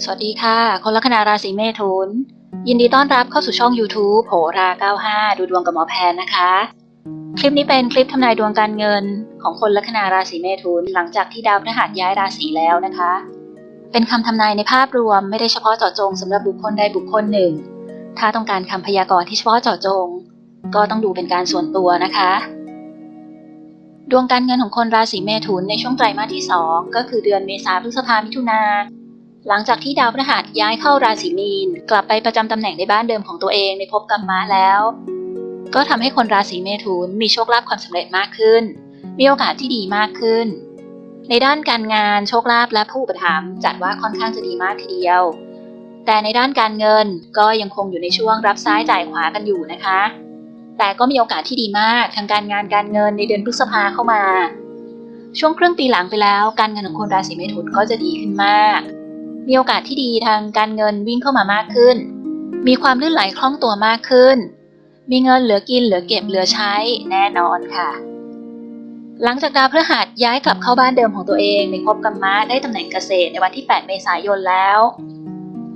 สวัสดีค่ะ คนลัคนาราศีเมถุน ยินดีต้อนรับเข้าสู่ช่อง YouTube โหรา 95 ดูดวงกับหมอแพนนะคะ คลิปนี้เป็นคลิปทำนายดวงการเงินของคนลัคนาราศีเมถุน หลังจากที่ดาวพฤหัสย้ายราศีแล้วนะคะ เป็นคำทำนายในภาพรวมไม่ได้เฉพาะเจาะจงสำหรับบุคคลใดบุคคลหนึ่ง ถ้าต้องการคำพยากรณ์ที่เฉพาะเจาะจง ก็ต้องดูเป็นการส่วนตัวนะคะดวงการเงินของคนราศีเมถุนในช่วงไตรมาสที่ 2 ก็คือเดือนเมษาพฤษภามิถุนา หลังจากที่ดาวพฤหัสย้ายเข้าราศีมีน กลับไปประจำตำแหน่งในบ้านเดิมของตัวเองในภพกรรมะแล้ว ก็ทำให้คนราศีเมถุนมีโชคลาภความสำเร็จมากขึ้น มีโอกาสที่ดีมากขึ้น ในด้านการงานโชคลาภและผู้อุปถัมจัดว่าค่อนข้างจะดีมากทีเดียว แต่ในด้านการเงินก็ยังคงอยู่ในช่วงรับซ้ายจ่ายขวากันอยู่นะคะ แต่ก็มีโอกาสที่ดีมากทางการงานการเงินในเดือนพฤษภาเข้ามา ช่วงครึ่งปีหลังไปแล้ว การเงินของคนราศีเมถุนก็จะดีขึ้นมาก มีโอกาสที่ดีทางการเงินวิ่งเข้ามามากขึ้น มีความลื่นไหลคล่องตัวมากขึ้น มีเงินเหลือกินเหลือเก็บเหลือใช้แน่นอนค่ะ หลังจากดาวพฤหัสย้ายกลับเข้าบ้านเดิมของตัวเองในภพกรรมะได้ตำแหน่งเกษตรในวันที่ 8 เมษายนแล้ว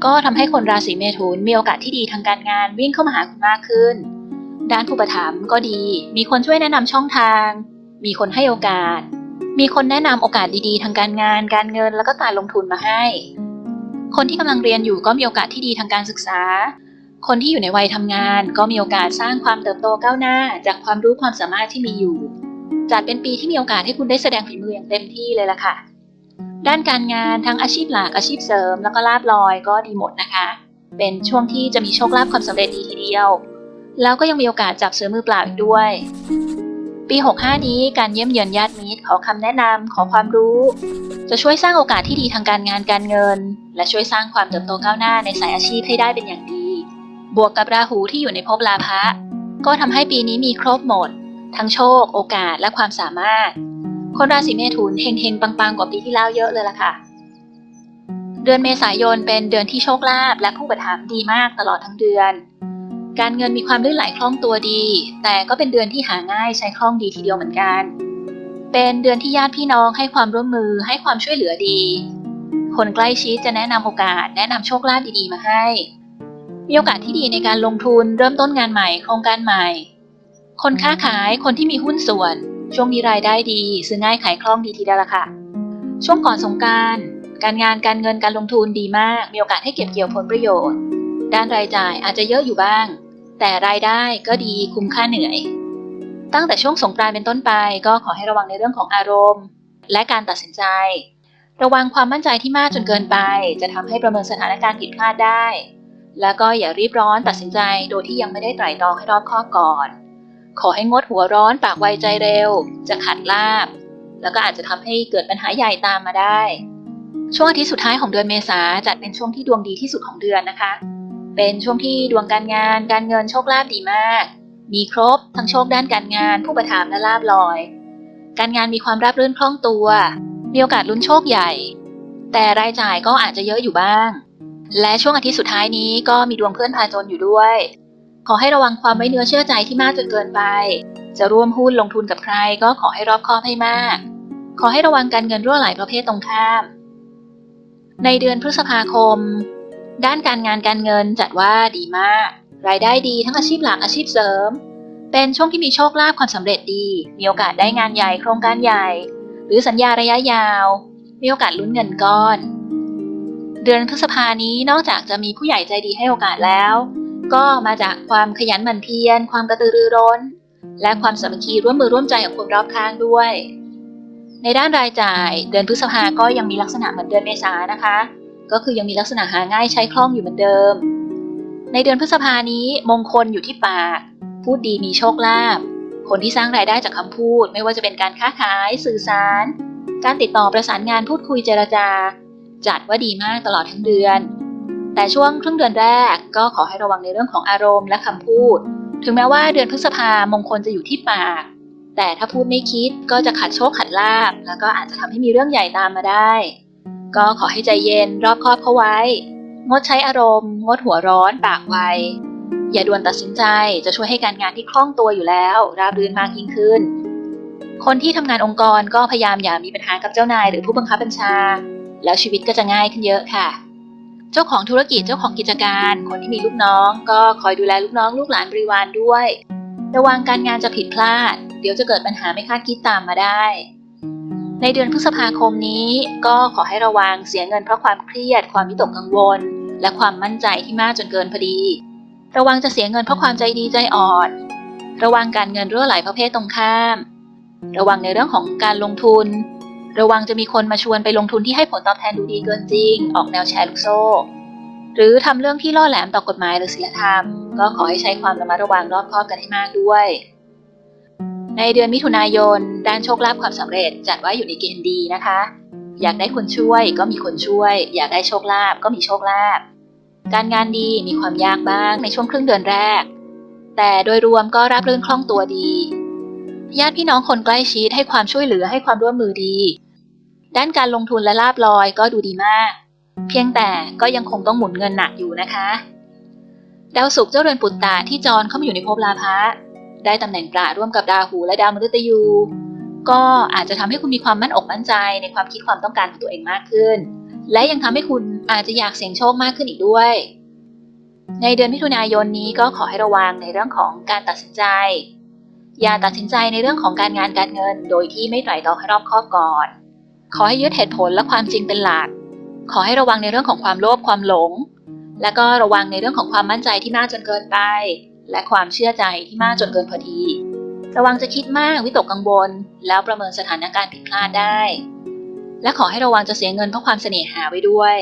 ก็ทำให้คนราศีเมถุนมีโอกาสที่ดีทางการงานวิ่งเข้ามาหาคุณมากขึ้น ด้านผู้ประถมก็ดี มีคนช่วยแนะนำช่องทาง มีคนให้โอกาสมีคนแนะนำโอกาสดีๆ ทางการงาน การเงิน แล้วก็การลงทุนมาให้ คนที่กำลังเรียนอยู่ก็มีโอกาสที่ดีทางการศึกษา คนที่อยู่ในวัยทำงานก็มีโอกาสสร้างความเติบโตก้าวหน้า จากความรู้ความสามารถที่มีอยู่ จัดเป็นปีที่มีโอกาสให้คุณได้แสดงฝีมืออย่างเต็มที่เลยล่ะค่ะ ด้านการงานทั้งอาชีพหลักอาชีพเสริม แล้วก็ลาบลอยก็ดีหมดนะคะ เป็นช่วงที่จะมีโชคลาภความสำเร็จดีทีเดียว แล้วก็ยังมีโอกาสจับเสือมือเปล่าอีกด้วยปี 65 นี้การเยี่ยมเยือนญาติมิตรขอคำแนะนำขอความรู้ จะช่วยสร้างโอกาสที่ดีทางการงานการเงิน และช่วยสร้างความเติบโตก้าวหน้าในสายอาชีพให้ได้เป็นอย่างดี บวกกับราหูที่อยู่ในภพลาภะก็ทำให้ปีนี้มีครบหมด ทั้งโชค โอกาสและความสามารถ คนราศีเมถุนเฮงๆปังๆกว่าปีที่แล้วเยอะเลยล่ะค่ะ เดือนเมษายนเป็นเดือนที่โชคลาภและผู้ประทับดีมากตลอดทั้งเดือน การเงินมีความลื่นไหลคล่องตัวดี แต่ก็เป็นเดือนที่หาง่ายใช้คล่องดีทีเดียวเหมือนกัน เป็นเดือนที่ญาติพี่น้องให้ความร่วมมือให้ความช่วยเหลือดี คนใกล้ชิดจะแนะนำโอกาส แนะนำโชคลาภดีๆมาให้ มีโอกาสที่ดีในการลงทุนเริ่มต้นงานใหม่โครงการใหม่ คนค้าขายคนที่มีหุ้นส่วน ช่วงนี้รายได้ดี ซื้อง่ายขายคล่องดีทีเดียวละค่ะ ช่วงก่อนสงการการงานการเงินการลงทุนดีมาก มีโอกาสให้เก็บเกี่ยวผลประโยชน์ ด้านรายจ่ายอาจจะเยอะอยู่บ้าง แต่รายได้ก็ดีคุ้มค่าเหนื่อย ตั้งแต่ช่วงสงกรานต์เป็นต้นไปก็ขอให้ระวังในเรื่องของอารมณ์ และการตัดสินใจ ระวังความมั่นใจที่มากจนเกินไป จะทำให้ประเมินสถานการณ์ผิดพลาดได้ แล้วก็อย่ารีบร้อนตัดสินใจโดยที่ยังไม่ได้ไตร่ตรองให้รอบคอบก่อน ขอให้งดหัวร้อนปากไวใจเร็ว จะขัดลาบ แล้วก็อาจจะทำให้เกิดปัญหาใหญ่ตามมาได้ ช่วงอาทิตย์สุดท้ายของเดือนเมษาจัดเป็นช่วงที่ดวงดีที่สุดของเดือนนะคะ เป็นช่วงที่ดวงการงาน การเงินโชคลาภดีมาก มีครบ ทั้งโชคด้านการงาน ผู้ประถามและลาบลอย การงานมีความราบรื่นคล่องตัว มีโอกาสลุ้นโชคใหญ่ แต่รายจ่ายก็อาจจะเยอะอยู่บ้าง และช่วงอาทิตย์สุดท้ายนี้ก็มีดวงเพื่อนพาจนอยู่ด้วย ขอให้ระวังความไว้เนื้อเชื่อใจที่มากจนเกินไป จะร่วมหุ้นลงทุนกับใครก็ขอให้รอบคอบให้มาก ขอให้ระวังการเงินรั่วไหลประเภทตรงข้าม ในเดือนพฤษภาคม ด้านการงานการเงินจัดว่าดีมาก รายได้ดีทั้งอาชีพหลักอาชีพเสริมเป็นช่วงที่มีโชคลาภความสำเร็จดี มีโอกาสได้งานใหญ่โครงการใหญ่ หรือสัญญาระยะยาว มีโอกาสลุ้นเงินก้อน เดือนพฤษภานี้นอกจากจะมีผู้ใหญ่ใจดีให้โอกาสแล้ว ก็มาจากความขยันหมั่นเพียร ความกระตือรือร้น และความสามัคคีร่วมมือร่วมใจของคนรอบข้างด้วย ในด้านรายจ่าย เดือนพฤษภาก็ยังมีลักษณะเหมือนเดือนเมษานะคะ ก็คือยังมีลักษณะหาง่ายใช้คล่องอยู่เหมือนเดิม ในเดือนพฤษภานี้มงคลอยู่ที่ปาก พูดดีมีโชคลาภ คนที่สร้างรายได้จากคำพูด ไม่ว่าจะเป็นการค้าขาย สื่อสาร การติดต่อประสานงานพูดคุยเจรจา จัดว่าดีมากตลอดทั้งเดือน แต่ช่วงครึ่งเดือนแรกก็ขอให้ระวังในเรื่องของอารมณ์และคำพูด ถึงแม้ว่าเดือนพฤษภามงคลจะอยู่ที่ปาก แต่ถ้าพูดไม่คิดก็จะขัดโชคขัดลาบ แล้วก็อาจจะทำให้มีเรื่องใหญ่ตามมาได้ ก็ขอให้ใจเย็นรอบคอบเข้าไว้ งดใช้อารมณ์ งดหัวร้อนปากไว อย่าด่วนตัดสินใจจะช่วยให้การงานที่คล่องตัวอยู่แล้ว ราบรื่นมากยิ่งขึ้น คนที่ทำงานองค์กรก็พยายามอย่ามีปัญหากับเจ้านายหรือผู้บังคับบัญชา แล้วชีวิตก็จะง่ายขึ้นเยอะค่ะ เจ้าของธุรกิจเจ้าของกิจการ คนที่มีลูกน้อง ก็คอยดูแลลูกน้องลูกหลานบริวารด้วย ระวังการงานจะผิดพลาด เดี๋ยวจะเกิดปัญหาไม่คาดคิดตามมาได้ในเดือนพฤษภาคมนี้ก็ขอให้ระวังเสียเงินเพราะความเครียด ความวิตกกังวล และความมั่นใจที่มากจนเกินพอดี ระวังจะเสียเงินเพราะความใจดีใจอ่อน ระวังการเงินรั่วไหลเพราะเพศตรงข้าม ระวังในเรื่องของการลงทุน ระวังจะมีคนมาชวนไปลงทุนที่ให้ผลตอบแทนดูดีเกินจริง ออกแนวแชร์ลูกโซ่ หรือทำเรื่องที่ล่อแหลมต่อกฎหมายหรือศีลธรรม ก็ขอให้ใช้ความระมัดระวังรอบคอบกันให้มากด้วย ในเดือนมิถุนายน ด้านโชคลาภความสำเร็จจัดไว้อยู่ในเกณฑ์ดีนะคะ อยากได้คนช่วยก็มีคนช่วย อยากได้โชคลาภก็มีโชคลาภ การงานดีมีความยากบ้างในช่วงครึ่งเดือนแรก แต่โดยรวมก็ราบรื่นคล่องตัวดี ญาติพี่น้องคนใกล้ชิดให้ความช่วยเหลือให้ความร่วมมือดี ด้านการลงทุนและลาบลอยก็ดูดีมาก เพียงแต่ก็ยังคงต้องหมุนเงินหนักอยู่นะคะ ดาวศุกร์เจ้าเรือนปุตตะที่จรเข้ามาอยู่ในภพลาภะได้ตำแหน่งปราร่วมกับดาหูและดาวมฤตยู ก็อาจจะทำให้คุณมีความมั่นอกมั่นใจในความคิดความต้องการของตัวเองมากขึ้น และยังทำให้คุณอาจจะอยากเสี่ยงโชคมากขึ้นอีกด้วย ในเดือนมิถุนายนนี้ก็ขอให้ระวังในเรื่องของการตัดสินใจ อย่าตัดสินใจในเรื่องของการงานการเงิน โดยที่ไม่ไตร่ตรองให้รอบคอบก่อน ขอให้ยึดเหตุผลและความจริงเป็นหลัก ขอให้ระวังในเรื่องของความโลภความหลง และก็ระวังในเรื่องของความมั่นใจที่มากจนเกินไป และความเชื่อใจที่มากจนเกินพอดี ระวังจะคิดมากวิตกกังวล แล้วประเมินสถานการณ์ผิดพลาดได้ และขอให้ระวังจะเสียเงินเพราะความเสน่หาไว้ด้วย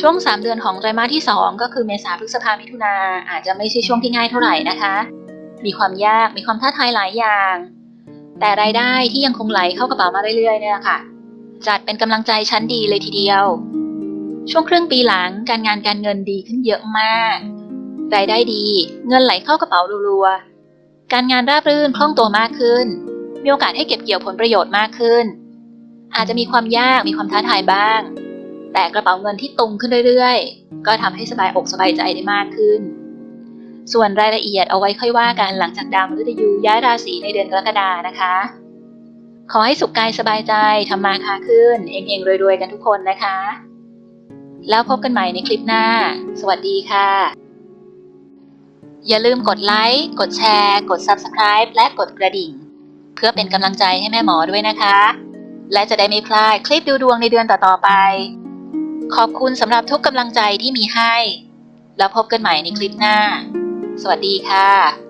ช่วง 3 เดือนของไตรมาสที่ 2 ก็คือเมษาพฤษภามิถุนาอาจจะไม่ใช่ช่วงที่ง่ายเท่าไหร่นะคะ มีความยากมีความท้าทายหลายอย่าง แต่รายได้ที่ยังคงไหลเข้ากระเป๋ามาเรื่อยๆเนี่ยค่ะ จัดเป็นกำลังใจชั้นดีเลยทีเดียว ช่วงครึ่งปีหลังการงานการเงินดีขึ้นเยอะมาก รายได้ดีเงินไหลเข้ากระเป๋ารัวๆการงานราบรื่นคล่องตัวมากขึ้น มีโอกาสให้เก็บเกี่ยวผลประโยชน์มากขึ้น อาจจะมีความยากมีความท้าทายบ้าง แต่กระเป๋าเงินที่ตุงขึ้นเรื่อยๆ ก็ทำให้สบายอกสบายใจได้มากขึ้น ส่วนรายละเอียดเอาไว้ค่อยว่ากันหลังจากดาวมฤตยูย้ายราศีในเดือนกรกฎานะคะ ขอให้สุขกายสบายใจทำมาค้าขึ้นเฮงๆรวยๆกันทุกคนนะคะ แล้วพบกันใหม่ในคลิปหน้า สวัสดีค่ะ อย่าลืมกดไลค์กดแชร์ กด Subscribe และกดกระดิ่ง เพื่อเป็นกำลังใจให้แม่หมอด้วยนะคะ และจะได้ไม่พลาดคลิปดูดวงในเดือนต่อๆไป ขอบคุณสำหรับทุกกำลังใจที่มีให้ แล้วพบกันใหม่ในคลิปหน้า สวัสดีค่ะ